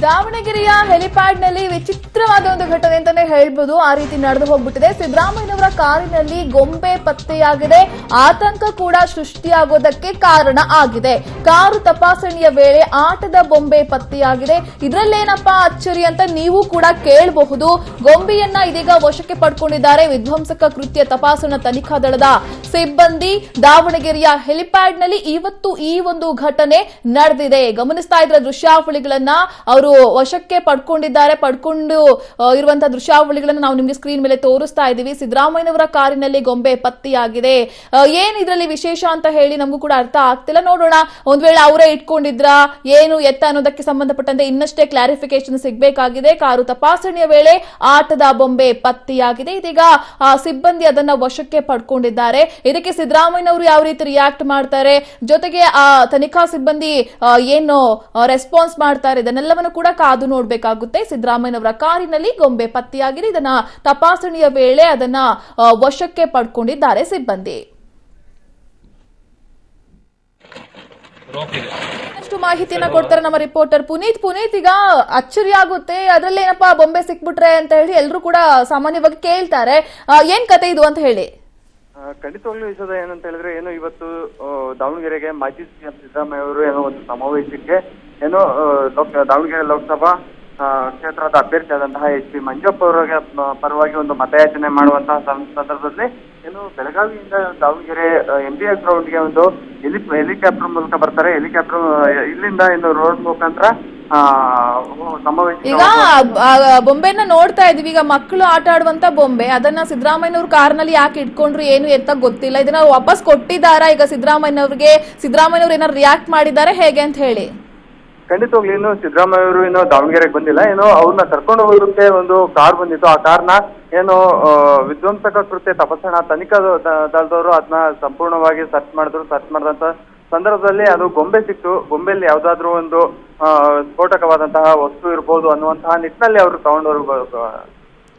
ದಾವಣಗೆರೆಯ ಹೆಲಿಪ್ಯಾಡ್ನಲ್ಲಿ ವಿಚಿತ್ರವಾದ ಒಂದು ಘಟನೆ ಅಂತಾನೆ ಹೇಳ್ಬೋದು. ಆ ರೀತಿ ನಡೆದು ಹೋಗ್ಬಿಟ್ಟಿದೆ. ಸಿದ್ದರಾಮಯ್ಯನವರ ಕಾರಿನಲ್ಲಿ ಗೊಂಬೆ ಪತ್ತೆಯಾಗಿದೆ. ಆತಂಕ ಕೂಡ ಸೃಷ್ಟಿಯಾಗೋದಕ್ಕೆ ಕಾರಣ ಆಗಿದೆ. ಕಾರು ತಪಾಸಣೆಯ ವೇಳೆ ಆಟದ ಬೊಂಬೆ ಪತ್ತೆಯಾಗಿದೆ. ಇದರಲ್ಲೇನಪ್ಪಾ ಅಚ್ಚರಿ ಅಂತ ನೀವು ಕೂಡ ಕೇಳಬಹುದು. ಗೊಂಬೆಯನ್ನ ಇದೀಗ ವಶಕ್ಕೆ ಪಡ್ಕೊಂಡಿದ್ದಾರೆ. ವಿಧ್ವಂಸಕ ಕೃತ್ಯ ತಪಾಸಣಾ ತನಿಖಾ ದಳದ ಸಿಬ್ಬಂದಿ. ದಾವಣಗೆರೆಯ ಹೆಲಿಪ್ಯಾಡ್ನಲ್ಲಿ ಇವತ್ತು ಈ ಒಂದು ಘಟನೆ ನಡೆದಿದೆ. ಗಮನಿಸ್ತಾ ಇದ್ರ ದೃಶ್ಯಾವಳಿಗಳನ್ನ ಅವರು ವಶಕ್ಕೆ ಪಡ್ಕೊಂಡಿದ್ದಾರೆ. ಪಡ್ಕೊಂಡು ಇರುವಂತಹ ದೃಶ್ಯಾವಳಿಗಳನ್ನು ನಾವು ನಿಮಗೆ ಸ್ಕ್ರೀನ್ ಮೇಲೆ ತೋರಿಸ್ತಾ ಇದ್ದೀವಿ. ಸಿದ್ದರಾಮಯ್ಯನವರ ಕಾರಿನಲ್ಲಿ ಗೊಂಬೆ ಪತ್ತೆಯಾಗಿದೆ. ಏನ್ ಇದರಲ್ಲಿ ವಿಶೇಷ ಅಂತ ಹೇಳಿ ನಮಗೂ ಕೂಡ ಅರ್ಥ ಆಗ್ತಿಲ್ಲ. ನೋಡೋಣ, ಒಂದ್ ವೇಳೆ ಅವರೇ ಇಟ್ಕೊಂಡಿದ್ರ, ಏನು ಎತ್ತ ಅನ್ನೋದಕ್ಕೆ ಸಂಬಂಧಪಟ್ಟಂತೆ ಇನ್ನಷ್ಟೇ ಕ್ಲಾರಿಫಿಕೇಶನ್ ಸಿಗಬೇಕಾಗಿದೆ. ಕಾರು ತಪಾಸಣೆಯ ವೇಳೆ ಆಟದ ಬೊಂಬೆ ಪತ್ತೆಯಾಗಿದೆ. ಇದೀಗ ಸಿಬ್ಬಂದಿ ಅದನ್ನ ವಶಕ್ಕೆ ಪಡ್ಕೊಂಡಿದ್ದಾರೆ. ಇದಕ್ಕೆ ಸಿದ್ದರಾಮಯ್ಯನವರು ಯಾವ ರೀತಿ ರಿಯಾಕ್ಟ್ ಮಾಡ್ತಾರೆ? ಜೊತೆಗೆ, ಆ, ತನಿಖಾ ಸಿಬ್ಬಂದಿ ಏನು ರೆಸ್ಪಾನ್ಸ್ ಮಾಡ್ತಾರೆ? ಇದನ್ನೆಲ್ಲವನ್ನು ಕೂಡ ಕಾದು ನೋಡಬೇಕಾಗುತ್ತೆ. ಸಿದ್ದರಾಮಯ್ಯನವರ ಕಾರಿನಲ್ಲಿ ಗೊಂಬೆ ಪತ್ತೆಯಾಗಿದೆ ಇದನ್ನ ತಪಾಸಣೆಯ ವೇಳೆ ಅದನ್ನ ವಶಕ್ಕೆ ಪಡ್ಕೊಂಡಿದ್ದಾರೆ ಸಿಬ್ಬಂದಿ. ಅಷ್ಟು ಮಾಹಿತಿಯನ್ನ ಕೊಡ್ತಾರೆ ನಮ್ಮ ರಿಪೋರ್ಟರ್ ಪುನೀತ್. ಪುನೀತ್ ಈಗ ಅಚ್ಚರಿ ಆಗುತ್ತೆ ಅದ್ರಲ್ಲಿ ಏನಪ್ಪಾ ಬೊಂಬೆ ಸಿಕ್ಬಿಟ್ರೆ ಅಂತ ಹೇಳಿ ಎಲ್ರು ಕೂಡ ಸಾಮಾನ್ಯವಾಗಿ ಕೇಳ್ತಾರೆ. ಏನ್ ಕತೆ ಇದು ಅಂತ ಹೇಳಿ. ಖಂಡಿತವಾಗ್ಲೂ ವಿಷಯದ ಏನಂತ ಹೇಳಿದ್ರೆ ಏನೋ ಇವತ್ತು ದಾವಣಗೆರೆಗೆ ಮಾಜಿ ಸಿಎಂ ಸಿದ್ದರಾಮಯ್ಯ ಅವರು ಏನೋ ಒಂದು ಸಮಾವೇಶಕ್ಕೆ ಏನೋ ದಾವಣಗೆರೆ ಲೋಕಸಭಾ ಕ್ಷೇತ್ರದ ಅಭ್ಯರ್ಥಿ ಆದಂತಹ ಎಚ್ ಪಿ ಮಂಜಪ್ಪ ಅವರಿಗೆ ಪರವಾಗಿ ಒಂದು ಮತಯಾಚನೆ ಮಾಡುವಂತಹ ಸಂದರ್ಭದಲ್ಲಿ ಏನು ಬೆಳಗಾವಿಯಿಂದ ದಾವಣಗೆರೆ ಎಂ ಬಿ ಎಸ್ ಗ್ರೌಂಡ್ಗೆ ಒಂದು ಹೆಲಿ ಹೆಲಿಕಾಪ್ಟರ್ ಮೂಲಕ ಬರ್ತಾರೆ. ಹೆಲಿಕಾಪ್ಟರ್ ಇಲ್ಲಿಂದ ಇನ್ನು ರೋಡ್ ಮುಖಾಂತರ ಈಗ ಬೊಂಬೆನ ನೋಡ್ತಾ ಇದೀವಿ ಈಗ ಮಕ್ಕಳು ಆಟ ಆಡುವಂತ ಬೊಂಬೆ ಅದನ್ನ ಸಿದ್ದರಾಮಯ್ಯನವ್ರ ಕಾರ್ನಲ್ಲಿ ಯಾಕೆ ಇಟ್ಕೊಂಡ್ರು ಏನು ಎತ್ತ ಗೊತ್ತಿಲ್ಲ. ಇದನ್ನ ವಾಪಸ್ ಕೊಟ್ಟಿದ್ದಾರಾ? ಈಗ ಸಿದ್ದರಾಮಯ್ಯನವ್ರಿಗೆ ಸಿದ್ದರಾಮಯ್ಯನವ್ರು ಏನಾರು ರಿಯಾಕ್ಟ್ ಮಾಡಿದ್ದಾರೆ? ಹೇಗೆ ಅಂತ ಹೇಳಿ. ಖಂಡಿತವಾಗ್ಲೂ ಇನ್ನು ಸಿದ್ದರಾಮಯ್ಯ ಅವರು ಇನ್ನು ದಾವಣಗೆರೆಗೆ ಬಂದಿಲ್ಲ. ಏನೋ ಅವ್ರನ್ನ ಕರ್ಕೊಂಡು ಹೋಗೋದಕ್ಕೆ ಒಂದು ಕಾರ್ ಬಂದಿತ್ತು. ಆ ಕಾರ್ನ ಏನು ವಿಧ್ವಂಸಕ ಕೃತ್ಯ ತಪಾಸಣಾ ತನಿಖಾ ದಳದವರು ಅದನ್ನ ಸಂಪೂರ್ಣವಾಗಿ ಸರ್ಚ್ ಮಾಡಿದ್ರು. ಸರ್ಚ್ ಮಾಡಿದಂತ ಸಂದರ್ಭದಲ್ಲಿ ಅದು ಗೊಂಬೆ ಸಿಕ್ತು. ಗೊಂಬೆಯಲ್ಲಿ ಯಾವ್ದಾದ್ರು ಒಂದು ಸ್ಫೋಟಕವಾದಂತಹ ವಸ್ತು ಇರ್ಬೋದು ಅನ್ನುವಂತಹ ನಿಟ್ಟಿನಲ್ಲಿ ಅವರು ತಗೊಂಡವರು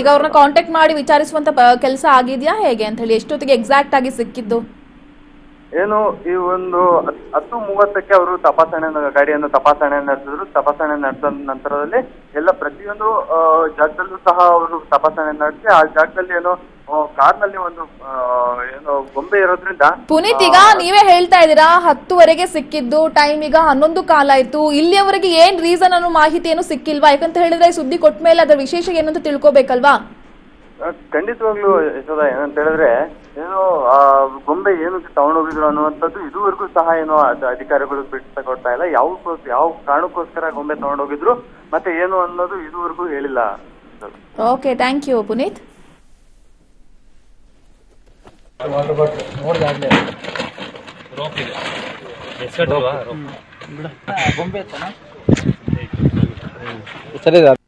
ಈಗ ಅವ್ರನ್ನ ಕಾಂಟ್ಯಾಕ್ಟ್ ಮಾಡಿ ವಿಚಾರಿಸುವಂತ ಕೆಲಸ ಆಗಿದ್ಯಾ ಹೇಗೆ ಅಂತ ಹೇಳಿ? ಎಷ್ಟೊತ್ತಿಗೆ ಎಕ್ಸಾಕ್ಟ್ ಆಗಿ ಸಿಕ್ಕಿದ್ದು? ಏನು ಈ ಒಂದು ಹತ್- ಹತ್ತು ಮೂವತ್ತಕ್ಕೆ ಅವರು ತಪಾಸಣೆ ಗಾಡಿಯನ್ನು ತಪಾಸಣೆ ನಡೆಸಿದ್ರು. ತಪಾಸಣೆ ನಡೆಸಿದ ನಂತರದಲ್ಲಿ ಎಲ್ಲ ಪ್ರತಿಯೊಂದು ಜಾಗದಲ್ಲೂ ಸಹ ಅವರು ತಪಾಸಣೆ ನಡೆಸಿ ಆ ಜಾಗದಲ್ಲಿ ಏನೋ ಕಾರ್ನಲ್ಲಿ ಒಂದು ಏನೋ ಗೊಂಬೆ ಇರೋದ್ರಿಂದ ಪುನೀತ್ ಈಗ ನೀವೇ ಹೇಳ್ತಾ ಇದ್ದೀರಾ ಹತ್ತುವರೆಗೆ ಸಿಕ್ಕಿದ್ದು ಟೈಮ್ ಈಗ ಹನ್ನೊಂದು ಕಾಲ ಆಯ್ತು. ಇಲ್ಲಿಯವರೆಗೆ ಏನ್ ರೀಸನ್ ಅನ್ನೋ ಮಾಹಿತಿ ಏನು ಸಿಕ್ಕಿಲ್ವಾ? ಯಾಕಂತ ಹೇಳಿದ್ರೆ ಸುದ್ದಿ ಕೊಟ್ಟ ಮೇಲೆ ಅದರ ವಿಶೇಷ ಏನಂತ ತಿಳ್ಕೊಬೇಕಲ್ವಾ? ಖಂಡಿತವಾಗ್ಲೂ ಯಶೋದ ಏನಂತ ಹೇಳಿದ್ರೆ ಏನು ಆ ಗೊಂಬೆ ಏನಕ್ಕೆ ತಗೊಂಡೋಗಿದ್ರು ಅನ್ನುವಂಥದ್ದು ಇದುವರೆಗೂ ಸಹ ಏನು ಅಧಿಕಾರಿಗಳು ಬಿಟ್ಟು ಕೊಡ್ತಾ ಇಲ್ಲ. ಯಾವ ಯಾವ ಕಾರಣಕ್ಕೋಸ್ಕರ ಗೊಂಬೆ ತಗೊಂಡೋಗಿದ್ರು ಮತ್ತೆ ಏನು ಅನ್ನೋದು ಇದುವರೆಗೂ ಹೇಳಿಲ್ಲ. Okay thank you Puneet. Sir.